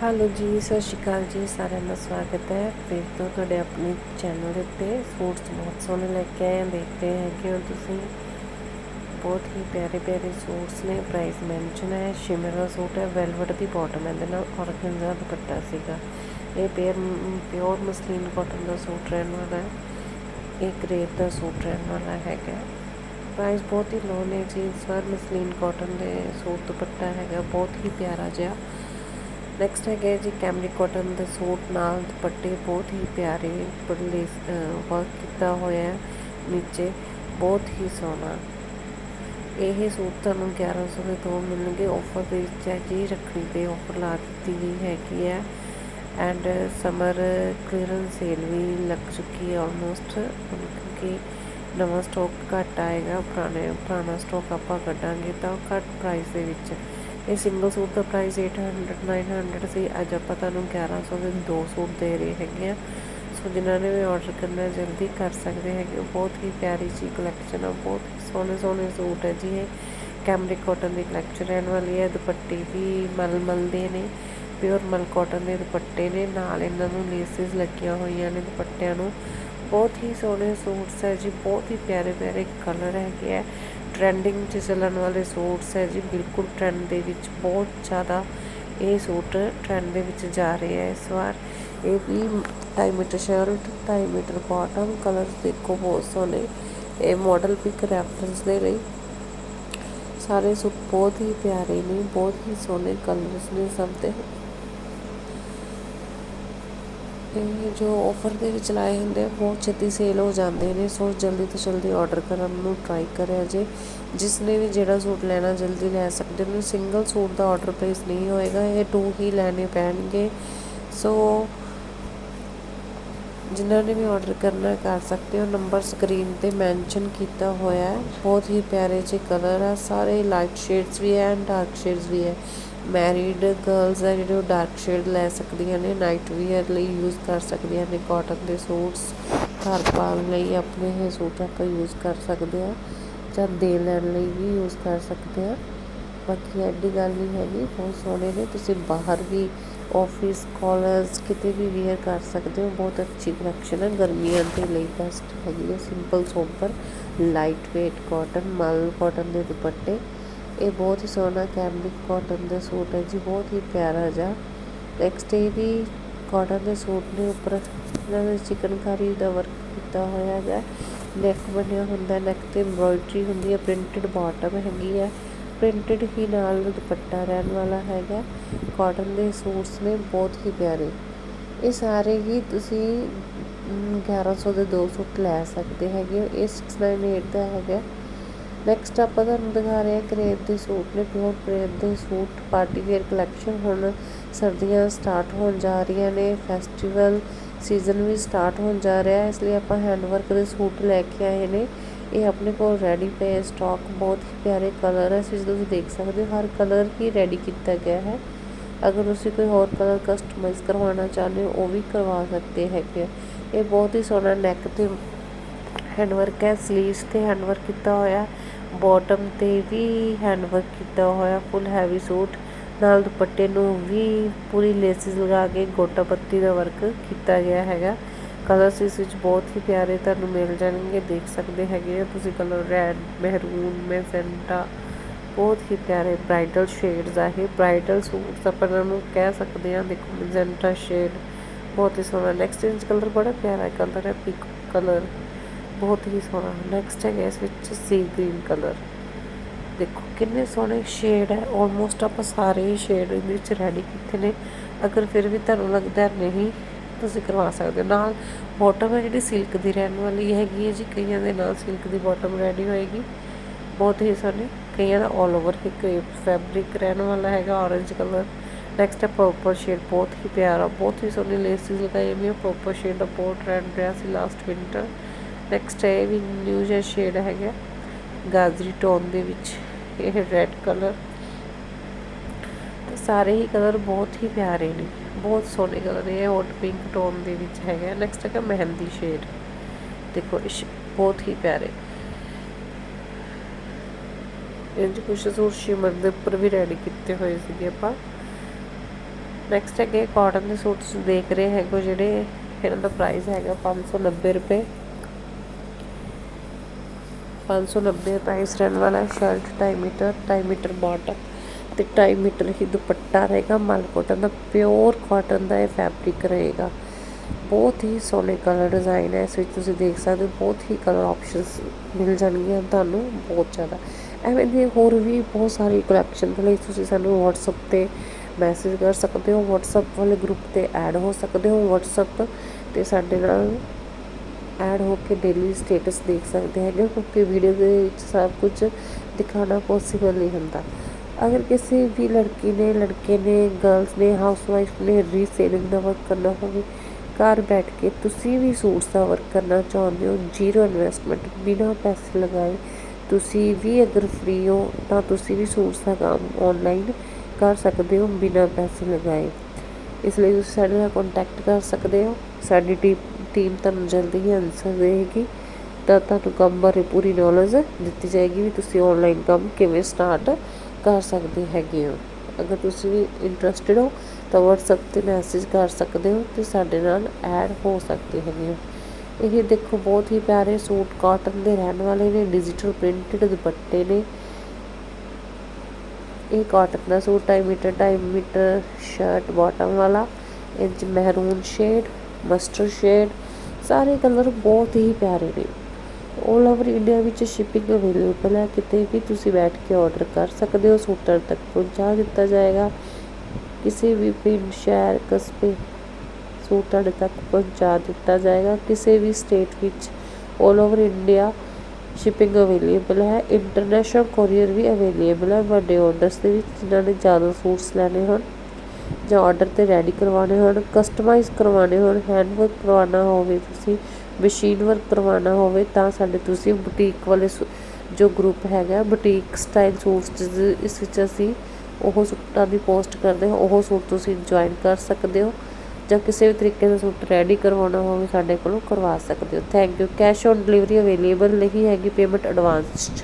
Hello ਜੀ, ਸਤਿ ਸ਼੍ਰੀ ਅਕਾਲ ਜੀ, ਸਾਰਿਆਂ ਦਾ ਸਵਾਗਤ ਹੈ। ਫਿਰ ਤੋਂ ਤੁਹਾਡੇ ਆਪਣੇ ਚੈਨਲ ਦੇ ਉੱਤੇ ਸੂਟਸ ਬਹੁਤ ਸੋਹਣੇ ਲੈ ਕੇ ਆਏ ਹਾਂ, ਦੇਖਦੇ ਹੈਗੇ ਹੋ ਤੁਸੀਂ ਬਹੁਤ ਹੀ ਪਿਆਰੇ ਪਿਆਰੇ ਸੂਟਸ ਨੇ। ਪ੍ਰਾਈਸ ਮੈਂਸ਼ਨ ਹੈ ਸ਼ਿਮਰ ਦਾ ਸੂਟ ਹੈ ਵੈਲਵਟ ਦੀ ਬਾਟਮ ਇਹਦੇ ਨਾਲ ਔਰਗੰਜ਼ਾ ਦੁਪੱਟਾ ਸੀਗਾ। ਇਹ ਪਿਓਰ ਪਿਓਰ ਮਸਲੀਨ ਕਾਟਨ ਦਾ ਸੂਟ ਰਹਿਣ ਵਾਲਾ ਹੈ। ਇਹ ਗ੍ਰੇਪ ਦਾ ਸੂਟ ਰਹਿਣ ਵਾਲਾ ਹੈਗਾ ਪ੍ਰਾਈਸ ਬਹੁਤ ਹੀ ਲੋ ਨੇ ਜੀ ਇਸ ਵਾਰ ਮਸਲੀਨ ਕਾਟਨ ਦੇ ਸੂਟ ਦੁਪੱਟਾ ਹੈਗਾ, ਬਹੁਤ ਹੀ ਪਿਆਰਾ ਜਿਹਾ। ਨੈਕਸਟ ਹੈਗਾ ਜੀ ਕੈਮਰੀ ਕਾਟਨ ਦੇ ਸੂਟ ਨਾਲ ਦੁਪੱਟੇ ਬਹੁਤ ਹੀ ਪਿਆਰੇ ਬੜੇ ਵਰਕ ਕੀਤਾ ਹੋਇਆ ਹੈ, ਨੀਚੇ ਬਹੁਤ ਹੀ ਸੋਹਣਾ। ਇਹ ਸੂਟ ਤੁਹਾਨੂੰ 1100 ਦੇ ਦੋ ਮਿਲਣਗੇ ਆਫਰ ਦੇ ਵਿੱਚ ਹੈ ਜੀ ਰੱਖਣੀ ਤੇ ਆਫਰ ਲਾ ਦਿੱਤੀ ਗਈ ਹੈਗੀ ਹੈ। ਐਂਡ ਸਮਰ ਕਲੀਅਰੈਂਸ ਸੇਲ ਵੀ ਲੱਗ ਚੁੱਕੀ ਹੈ ਆਲਮੋਸਟ ਕਿਉਂਕਿ ਨਵਾਂ ਸਟਾਕ ਘੱਟ ਆਏਗਾ, ਪੁਰਾਣੇ, ਪੁਰਾਣਾ ਸਟਾਕ ਆਪਾਂ ਕੱਢਾਂਗੇ ਤਾਂ ਘੱਟ ਪ੍ਰਾਈਸ ਦੇ ਵਿੱਚ ਇਹ ਸਿੰਗਲ ਸੂਟ ਦਾ ਪ੍ਰਾਈਸ 800 900 ਸੀ। ਅੱਜ ਆਪਾਂ ਤੁਹਾਨੂੰ 1100 ਦੇ ਦੋ ਸੂਟ ਦੇ ਰਹੇ ਹੈਗੇ ਆ। ਸੋ ਜਿਨ੍ਹਾਂ ਨੇ ਵੀ ਆਰਡਰ ਕਰਨਾ ਜਲਦੀ ਕਰ ਸਕਦੇ ਹੈਗੇ ਬਹੁਤ ਹੀ ਪਿਆਰੀ ਜੀ ਕਲੈਕਸ਼ਨ ਆ। ਬਹੁਤ ਸੋਹਣੇ ਸੋਹਣੇ ਸੂਟ ਹੈ ਜੀ ਇਹ। ਕੈਮਰਿਕ ਕਾਟਨ ਦੀ ਕਲੈਕਸ਼ਨ ਰਹਿਣ ਵਾਲੀ ਹੈ। ਦੁਪੱਟੇ ਵੀ ਮਲਮਲ ਦੇ ਨੇ। ਪਿਓਰ ਮਲ ਕਾਟਨ ਦੇ ਦੁਪੱਟੇ ਨੇ। ਨਾਲ ਇਹਨਾਂ ਨੂੰ ਲੇਸਿਸ ਲੱਗੀਆਂ ਹੋਈਆਂ ਨੇ ਦੁਪੱਟਿਆਂ ਨੂੰ। ਬਹੁਤ ਹੀ ਸੋਹਣੇ ਸੂਟਸ ਹੈ ਜੀ। ਬਹੁਤ ਹੀ ਪਿਆਰੇ ਪਿਆਰੇ ਕਲਰ ਹੈਗੇ ਆ। ਟ੍ਰੈਂਡਿੰਗ 'ਚ ਚੱਲਣ ਵਾਲੇ ਸੂਟਸ ਹੈ ਜੀ, ਬਿਲਕੁਲ ਟ੍ਰੈਂਡ ਦੇ ਵਿੱਚ ਬਹੁਤ ਜ਼ਿਆਦਾ ਇਹ ਸੂਟ ਟ੍ਰੈਂਡ ਦੇ ਵਿੱਚ ਜਾ ਰਹੇ ਹੈ ਇਸ ਵਾਰ। ਇਹ ਵੀ 2.5 metre shirt 2.5 metre bottom colours ਦੇਖੋ ਬਹੁਤ ਸੋਹਣੇ। ਇਹ ਮਾਡਲ ਪਿਕ ਰੈਫਰੈਂਸ ਦੇ ਲਈ। ਸਾਰੇ ਸੂਟ ਬਹੁਤ ਹੀ ਪਿਆਰੇ ਨੇ, ਬਹੁਤ ਹੀ ਸੋਹਣੇ ਕਲਰਸ ਨੇ ਸਭ ਦੇ। ਇਹ ਜੋ ਔਫਰ ਦੇ ਵਿੱਚ ਲਾਏ ਹੁੰਦੇ ਆ, ਬਹੁਤ ਛੇਤੀ ਸੇਲ ਹੋ ਜਾਂਦੇ ਨੇ। ਸੋ ਜਲਦੀ ਤੋਂ ਜਲਦੀ ਆਰਡਰ ਕਰਨ ਨੂੰ ਟਰਾਈ ਕਰਿਆ ਜੇ। ਜਿਸ ਨੇ ਵੀ ਜਿਹੜਾ ਸੂਟ ਲੈਣਾ, ਜਲਦੀ ਲੈ ਸਕਦੇ ਨੇ ਸਿੰਗਲ ਸੂਟ ਦਾ ਆਰਡਰ ਪਲੇਸ ਨਹੀਂ ਹੋਏਗਾ। ਇਹ ਟੂ ਹੀ ਲੈਣੇ ਪੈਣਗੇ। ਸੋ ਜਿਨ੍ਹਾਂ ਨੇ ਵੀ ਆਰਡਰ ਕਰਨਾ ਕਰ ਸਕਦੇ ਹੋ। ਨੰਬਰ ਸਕਰੀਨ ਤੇ ਮੈਂਸ਼ਨ ਕੀਤਾ ਹੋਇਆ ਹੈ। ਬਹੁਤ ਹੀ ਪਿਆਰੇ ਜਿਹੇ ਕਲਰ ਆ। ਸਾਰੇ ਲਾਈਟ ਸ਼ੇਡਸ ਵੀ ਹੈ ਐਂਡ ਡਾਰਕ ਸ਼ੇਡਸ ਵੀ ਹੈ। ਮੈਰਿਡ ਗਰਲਸ ਆ ਜਿਹੜੇ ਉਹ ਡਾਰਕ ਸ਼ੇਡ ਲੈ ਸਕਦੀਆਂ ਨੇ ਨਾਈਟ ਵੀਅਰ ਲਈ ਯੂਜ਼ ਕਰ ਸਕਦੀਆਂ ਨੇ ਕਾਟਨ ਦੇ ਸੂਟਸ ਘਰ ਪਾਉਣ ਲਈ ਆਪਣੇ ਇਹ ਸੂਟ ਆਪਾਂ ਯੂਜ਼ ਕਰ ਸਕਦੇ ਆ ਜਾਂ ਦੇ ਲੈਣ ਲਈ ਵੀ ਯੂਜ਼ ਕਰ ਸਕਦੇ ਆ ਬਾਕੀ ਐਡੀ ਗੱਲ ਨਹੀਂ ਹੈਗੀ, ਬਹੁਤ ਸੋਹਣੇ ਨੇ, ਤੁਸੀਂ ਬਾਹਰ ਵੀ ਆਫਿਸ ਕਾਲਜ ਕਿਤੇ ਵੀ ਵੇਅਰ ਕਰ ਸਕਦੇ ਹੋ, ਬਹੁਤ ਅੱਛੀ ਕਲੈਕਸ਼ਨ ਹੈ, ਗਰਮੀਆਂ ਦੇ ਲਈ ਬੈਸਟ ਹੈਗੀ ਹੈ simple sober light weight cotton ਮਲ ਕਾਟਨ ਦੇ ਦੁਪੱਟੇ। ਇਹ ਬਹੁਤ ਹੀ ਸੋਹਣਾ ਕੈਮਲਿਕ ਕਾਟਨ ਦਾ ਸੂਟ ਹੈ ਜੀ, ਬਹੁਤ ਹੀ ਪਿਆਰਾ ਜਿਹਾ। ਨੈਕਸਟ ਇਹ ਵੀ ਕਾਟਨ ਦੇ ਸੂਟ ਦੇ ਉੱਪਰ ਇਹਨਾਂ ਵਿੱਚ ਚਿਕਨਕਾਰੀ ਦਾ ਵਰਕ ਕੀਤਾ ਹੋਇਆ ਹੈ ਨੈਕ ਬਣਿਆ ਹੁੰਦਾ ਨੈਕ ਤੇ ਐਮਬ੍ਰੋਇਡਰੀ ਹੁੰਦੀ ਹੈ ਪ੍ਰਿੰਟਡ ਬਾਟਮ ਹੈਗੀ ਹੈ। ਪ੍ਰਿੰਟਡ ਹੀ ਨਾਲ ਦੁਪੱਟਾ ਰਹਿਣ ਵਾਲਾ ਹੈਗਾ। ਕਾਟਨ ਦੇ ਸੂਟਸ ਨੇ, ਬਹੁਤ ਹੀ ਪਿਆਰੇ। ਇਹ ਸਾਰੇ ਹੀ ਤੁਸੀਂ 1100 ਦੇ ਦੋ ਸੂਟ ਲੈ ਸਕਦੇ ਹੈਗੇ ਹੋ। ਇਹ 698 ਦਾ ਹੈਗਾ। ਨੈਕਸਟ ਆਪਾਂ ਤੁਹਾਨੂੰ ਦਿਖਾ ਰਹੇ ਹਾਂ ਕਰੇਪ ਦੇ ਸੂਟ ਨੇ ਪਿਓਰ ਕਰੇਪ ਦੇ ਸੂਟ ਪਾਰਟੀ ਵੇਅਰ ਕਲੈਕਸ਼ਨ ਹੁਣ ਸਰਦੀਆਂ ਸਟਾਰਟ ਹੋਣ ਜਾ ਰਹੀਆਂ ਨੇ ਫੈਸਟੀਵਲ ਸੀਜ਼ਨ ਵੀ ਸਟਾਰਟ ਹੋਣ ਜਾ ਰਿਹਾ ਹੈ, ਇਸ ਲਈ ਆਪਾਂ ਹੈਂਡ ਵਰਕ ਦੇ ਸੂਟ ਲੈ ਕੇ ਆਏ ਨੇ। ਇਹ ਆਪਣੇ ਕੋਲ ਰੈਡੀ ਪਏ ਸਟਾਕ ਬਹੁਤ ਹੀ ਪਿਆਰੇ ਕਲਰ ਹੈ ਜਿਸ ਤੁਸੀਂ ਦੇਖ ਸਕਦੇ ਹੋ ਹਰ ਕਲਰ ਹੀ ਰੈਡੀ ਕੀਤਾ ਗਿਆ ਹੈ। ਅਗਰ ਤੁਸੀਂ ਕੋਈ ਹੋਰ ਕਲਰ ਕਸਟਮਾਈਜ਼ ਕਰਵਾਉਣਾ ਚਾਹੁੰਦੇ ਹੋ, ਉਹ ਵੀ ਕਰਵਾ ਸਕਦੇ ਹੈਗੇ ਇਹ ਬਹੁਤ ਹੀ ਸੋਹਣਾ ਨੈਕ ਤੇ ਹੈਂਡ ਵਰਕ ਹੈ ਸਲੀਵਸ ਤੇ ਹੈਂਡ ਵਰਕ ਕੀਤਾ ਹੋਇਆ ਬਾਟਮ ਤੇ ਵੀ ਹੈਂਡ ਵਰਕ ਕੀਤਾ ਹੋਇਆ ਫੁੱਲ ਹੈਵੀ ਸੂਟ ਨਾਲ ਦੁਪੱਟੇ ਨੂੰ ਵੀ ਪੂਰੀ ਲੇਸਿਸ ਲਗਾ ਕੇ ਗੋਟਾ ਪੱਤੀ ਦਾ ਵਰਕ ਕੀਤਾ ਗਿਆ ਹੈਗਾ। ਕਲਰਸ ਇਸ ਵਿੱਚ ਬਹੁਤ ਹੀ ਪਿਆਰੇ ਤੁਹਾਨੂੰ ਮਿਲ ਜਾਣਗੇ, ਦੇਖ ਸਕਦੇ ਹੈਗੇ ਆ ਤੁਸੀਂ ਕਲਰ ਰੈਡ ਮਹਿਰੂਨ ਮੈਜੈਂਟਾ ਬਹੁਤ ਹੀ ਪਿਆਰੇ ਬ੍ਰਾਈਡਲ ਸ਼ੇਡਸ ਆ ਇਹ। ਬ੍ਰਾਈਡਲ ਸੂਟਸ ਆਪਾਂ ਇਹਨਾਂ ਨੂੰ ਕਹਿ ਸਕਦੇ ਆ ਦੇਖੋ ਮੈਜੈਂਟਾ ਸ਼ੇਡ ਬਹੁਤ ਹੀ ਸੋਹਣਾ। ਨੈਕਸਟ ਇੰਚ ਕਲਰ ਬੜਾ ਪਿਆਰਾ ਕਲਰ ਹੈ ਪਿਕ ਕਲਰ ਬਹੁਤ ਹੀ ਸੋਹਣਾ। ਨੈਕਸਟ ਹੈਗਾ ਇਸ ਵਿੱਚ ਸੀ ਗ੍ਰੀਨ ਕਲਰ ਦੇਖੋ, ਕਿੰਨੇ ਸੋਹਣੇ ਸ਼ੇਡ ਹੈ। ਆਲਮੋਸਟ ਆਪਾਂ ਸਾਰੇ ਹੀ ਸ਼ੇਡ ਇਹਦੇ ਵਿੱਚ ਰੈਡੀ ਕੀਤੇ ਨੇ। ਅਗਰ ਫਿਰ ਵੀ ਤੁਹਾਨੂੰ ਲੱਗਦਾ ਨਹੀਂ, ਤੁਸੀਂ ਕਰਵਾ ਸਕਦੇ ਹੋ। ਨਾਲ ਬਾਟਮ ਹੈ ਜਿਹੜੀ ਸਿਲਕ ਦੀ ਰਹਿਣ ਵਾਲੀ ਹੈਗੀ ਹੈ ਜੀ। ਕਈਆਂ ਦੇ ਨਾਲ ਸਿਲਕ ਦੀ ਬਾਟਮ ਰੈਡੀ ਹੋਏਗੀ। ਬਹੁਤ ਹੀ ਸੋਹਣੇ। ਕਈਆਂ ਦਾ 올 ਓਵਰ ਹੀ ਫੈਬਰਿਕ ਰਹਿਣ ਵਾਲਾ ਹੈਗਾ, orange ਕਲਰ ਨੈਕਸਟ ਹੈ ਪਰਪਲ ਸ਼ੇਡ ਬਹੁਤ ਹੀ ਪਿਆਰਾ, ਬਹੁਤ ਹੀ ਸੋਹਣੀ ਲੇਸਿਸ ਲਗਾਈ ਹੋਈ ਹੈ ਪਰਪਲ ਸ਼ੇਡ ਦਾ ਬਹੁਤ ਟ੍ਰੈਂਡ ਰਿਹਾ ਸੀ ਲਾਸਟ ਵਿੰਟਰ ਨੈਕਸਟ ਹੈ ਵੀ ਨਿਊ ਜਿਹਾ ਸ਼ੇਡ ਹੈਗਾ। ਗਾਜਰੀ ਟੋਨ ਦੇ ਵਿੱਚ ਇਹ ਰੈੱਡ ਕਲਰ ਤੇ ਸਾਰੇ ਹੀ ਕਲਰ ਬਹੁਤ ਹੀ ਪਿਆਰੇ ਨੇ। ਬਹੁਤ ਸੋਹਣੇ ਕਲਰ ਇਹ ਹੌਟ ਪਿੰਕ ਟੋਨ ਦੇ ਵਿੱਚ ਹੈਗਾ। ਨੈਕਸਟ ਹੈਗਾ ਮਹਿੰਦੀ ਸ਼ੇਡ ਦੇਖੋ, ਇਹ ਬਹੁਤ ਹੀ ਪਿਆਰੇ। ਇੰਜ ਕੁਛ ਸੂਟ ਸ਼ਿਮਰ ਦੇ ਉੱਪਰ ਵੀ ਰੈਡੀ ਕੀਤੇ ਹੋਏ ਸੀਗੇ ਆਪਾਂ। ਨੈਕਸਟ ਹੈਗੇ ਕਾਟਨ ਦੇ ਸੂਟ ਤੁਸੀਂ ਦੇਖ ਰਹੇ ਹੈਗੇ ਜਿਹੜੇ ਇਹਨਾਂ ਦਾ ਪ੍ਰਾਈਸ ਹੈਗਾ 590 ਰੁਪਏ। 590 ਪ੍ਰਾਈਸ ਰਹਿਣ ਵਾਲਾ ਹੈ ਸ਼ਰਟ 2.5 ਮੀਟਰ 2.5 ਮੀਟਰ ਬਾਟਮ ਤੇ 2.5 ਮੀਟਰ ਹੀ ਦੁਪੱਟਾ ਰਹੇਗਾ, ਮਲ ਦਾ ਪਿਓਰ ਕਾਟਨ ਦਾ ਇਹ ਫੈਬਰਿਕ ਰਹੇਗਾ। ਬਹੁਤ ਹੀ ਸੋਹਣੇ ਕਲਰ ਡਿਜ਼ਾਈਨ ਹੈ, ਇਸ ਵਿੱਚ ਤੁਸੀਂ ਦੇਖ ਸਕਦੇ ਹੋ, ਬਹੁਤ ਹੀ ਕਲਰ ਆਪਸ਼ਨਸ ਮਿਲ ਜਾਣਗੀਆਂ ਤੁਹਾਨੂੰ, ਬਹੁਤ ਜ਼ਿਆਦਾ। ਐਵੇਂ ਦੀ ਹੋਰ ਵੀ ਬਹੁਤ ਸਾਰੀ ਕਲੈਕਸ਼ਨ ਦੇ ਲਈ ਤੁਸੀਂ ਸਾਨੂੰ WhatsApp ਤੇ ਮੈਸੇਜ ਕਰ ਸਕਦੇ ਹੋ, WhatsApp ਵਾਲੇ ਗਰੁੱਪ ਤੇ ਐਡ ਹੋ ਸਕਦੇ ਹੋ, WhatsApp ਤੇ ਸਾਡੇ ਨਾਲ ਐਡ ਹੋ ਕੇ ਡੇਲੀ ਸਟੇਟਸ ਦੇਖ ਸਕਦੇ ਹੈਗੇ, ਕਿਉਂਕਿ ਵੀਡੀਓ ਦੇ ਵਿੱਚ ਸਭ ਕੁਝ ਦਿਖਾਉਣਾ ਪੋਸੀਬਲ ਨਹੀਂ ਹੁੰਦਾ। ਅਗਰ ਕਿਸੇ ਵੀ ਲੜਕੀ ਨੇ, ਲੜਕੇ ਨੇ ਗਰਲਸ ਨੇ ਹਾਊਸਵਾਈਫ ਨੇ ਰੀਸੇਲਿੰਗ ਦਾ ਵਰਕ ਕਰਨਾ ਹੋਵੇ, ਘਰ ਬੈਠ ਕੇ ਤੁਸੀਂ ਵੀ ਸੂਟਸ ਦਾ ਵਰਕ ਕਰਨਾ ਚਾਹੁੰਦੇ ਹੋ ਜ਼ੀਰੋ ਇਨਵੈਸਟਮੈਂਟ ਬਿਨਾਂ ਪੈਸੇ ਲਗਾਏ ਤੁਸੀਂ ਵੀ ਅਗਰ ਫ੍ਰੀ ਹੋ, ਤਾਂ ਤੁਸੀਂ ਵੀ ਸੂਟਸ ਦਾ ਕੰਮ ਆਨਲਾਈਨ ਕਰ ਸਕਦੇ ਹੋ, ਬਿਨਾਂ ਪੈਸੇ ਲਗਾਏ। ਇਸ ਲਈ ਤੁਸੀਂ ਸਾਡੇ ਨਾਲ ਕੰਟੈਕਟ ਕਰ ਸਕਦੇ ਹੋ, ਸਾਡੀ ਟੀਮ ਟੀਮ ਤੁਹਾਨੂੰ ਜਲਦੀ ਹੀ ਆਨਸਰ ਦੇਵੇਗੀ। ਤਾਂ ਤੁਹਾਨੂੰ ਕੰਮ ਬਾਰੇ ਪੂਰੀ ਨੌਲੇਜ ਦਿੱਤੀ ਜਾਏਗੀ ਵੀ ਤੁਸੀਂ ਆਨਲਾਈਨ ਕੰਮ ਕਿਵੇਂ ਸਟਾਰਟ ਕਰ ਸਕਦੇ ਹੈਗੇ ਹੋ। ਅਗਰ ਤੁਸੀਂ ਵੀ ਇੰਟਰਸਟਿਡ ਹੋ, ਤਾਂ WhatsApp ਤੇ ਮੈਸੇਜ ਕਰ ਸਕਦੇ ਹੋ ਤੇ ਸਾਡੇ ਨਾਲ ਐਡ ਹੋ ਸਕਦੇ ਹੈਗੇ ਹੋ। ਇਹ ਦੇਖੋ ਬਹੁਤ ਹੀ ਪਿਆਰੇ ਸੂਟ ਕਾਟਨ ਦੇ ਰਹਿਣ ਵਾਲੇ ਨੇ ਡਿਜੀਟਲ ਪ੍ਰਿੰਟਡ ਦੁਪੱਟੇ ਨੇ। ਇਹ ਕਾਟਨ ਦਾ suit 2 metre 2 metre shirt bottom ਵਾਲਾ ਇਹ 'ਚ ਮਹਿਰੂਨ ਸ਼ੇਡ ਮਸਟਰਡ ਸ਼ੇਡ ਸਾਰੇ ਕਲਰ ਬਹੁਤ ਹੀ ਪਿਆਰੇ ਨੇ। 올 ਓਵਰ ਇੰਡੀਆ ਵਿੱਚ ਸ਼ਿਪਿੰਗ ਅਵੇਲੇਬਲ ਹੈ। ਕਿਤੇ ਵੀ ਤੁਸੀਂ ਬੈਠ ਕੇ ਆਰਡਰ ਕਰ ਸਕਦੇ ਹੋ। ਸੂਟਰ ਤੱਕ ਪਹੁੰਚਾ ਦਿੱਤਾ ਜਾਏਗਾ। ਕਿਸੇ ਵੀ ਪਿੰਡ, ਸ਼ਹਿਰ, ਕਸਬੇ ਸੂਟ ਤੁਹਾਡੇ ਤੱਕ ਪਹੁੰਚਾ ਦਿੱਤਾ ਜਾਏਗਾ। ਕਿਸੇ ਵੀ ਸਟੇਟ ਵਿੱਚ 올 ਓਵਰ ਇੰਡੀਆ ਸ਼ਿਪਿੰਗ ਅਵੇਲੇਬਲ ਹੈ। ਇੰਟਰਨੈਸ਼ਨਲ ਕੋਰੀਅਰ ਵੀ ਅਵੇਲੇਬਲ ਹੈ। ਵੱਡੇ ਆਰਡਰਸ ਦੇ ਵਿੱਚ ਜਿਨ੍ਹਾਂ ਨੇ ਜ਼ਿਆਦਾ ਸੂਟਸ ਲੈਣੇ ਹਨ ਜਾਂ ਆਰਡਰ ਤੇ ਰੈਡੀ ਕਰਵਾਉਣੇ ਹੋਣ ਕਸਟਮਾਈਜ਼ ਕਰਵਾਉਣੇ ਹੋਣ ਹੈਂਡ ਵਰਕ ਕਰਵਾਉਣਾ ਹੋਵੇ ਤੁਸੀਂ ਮਸ਼ੀਨ ਵਰਕ ਕਰਵਾਉਣਾ ਹੋਵੇ ਤਾਂ ਸਾਡੇ ਤੁਸੀਂ ਬੁਟੀਕ ਵਾਲੇ ਜੋ ਗਰੁੱਪ ਹੈਗਾ ਬੁਟੀਕ ਸਟਾਈਲ ਸੂਟਸ ਇਸ ਵਿੱਚ ਅਸੀਂ ਉਹ ਸੂਟਾਂ ਦੀ ਪੋਸਟ ਕਰਦੇ ਹਾਂ, ਉਹ ਸੂਟ ਤੁਸੀਂ ਜੁਆਇਨ ਕਰ ਸਕਦੇ ਹੋ ਜਾਂ ਕਿਸੇ ਵੀ ਤਰੀਕੇ ਦਾ ਸੂਟ ਰੈਡੀ ਕਰਵਾਉਣਾ ਹੋਵੇ ਸਾਡੇ ਕੋਲੋਂ ਕਰਵਾ ਸਕਦੇ ਹੋ। Thank you cash on delivery available ਨਹੀਂ ਹੈਗੀ ਪੇਮੈਂਟ ਐਡਵਾਂਸ 'ਚ।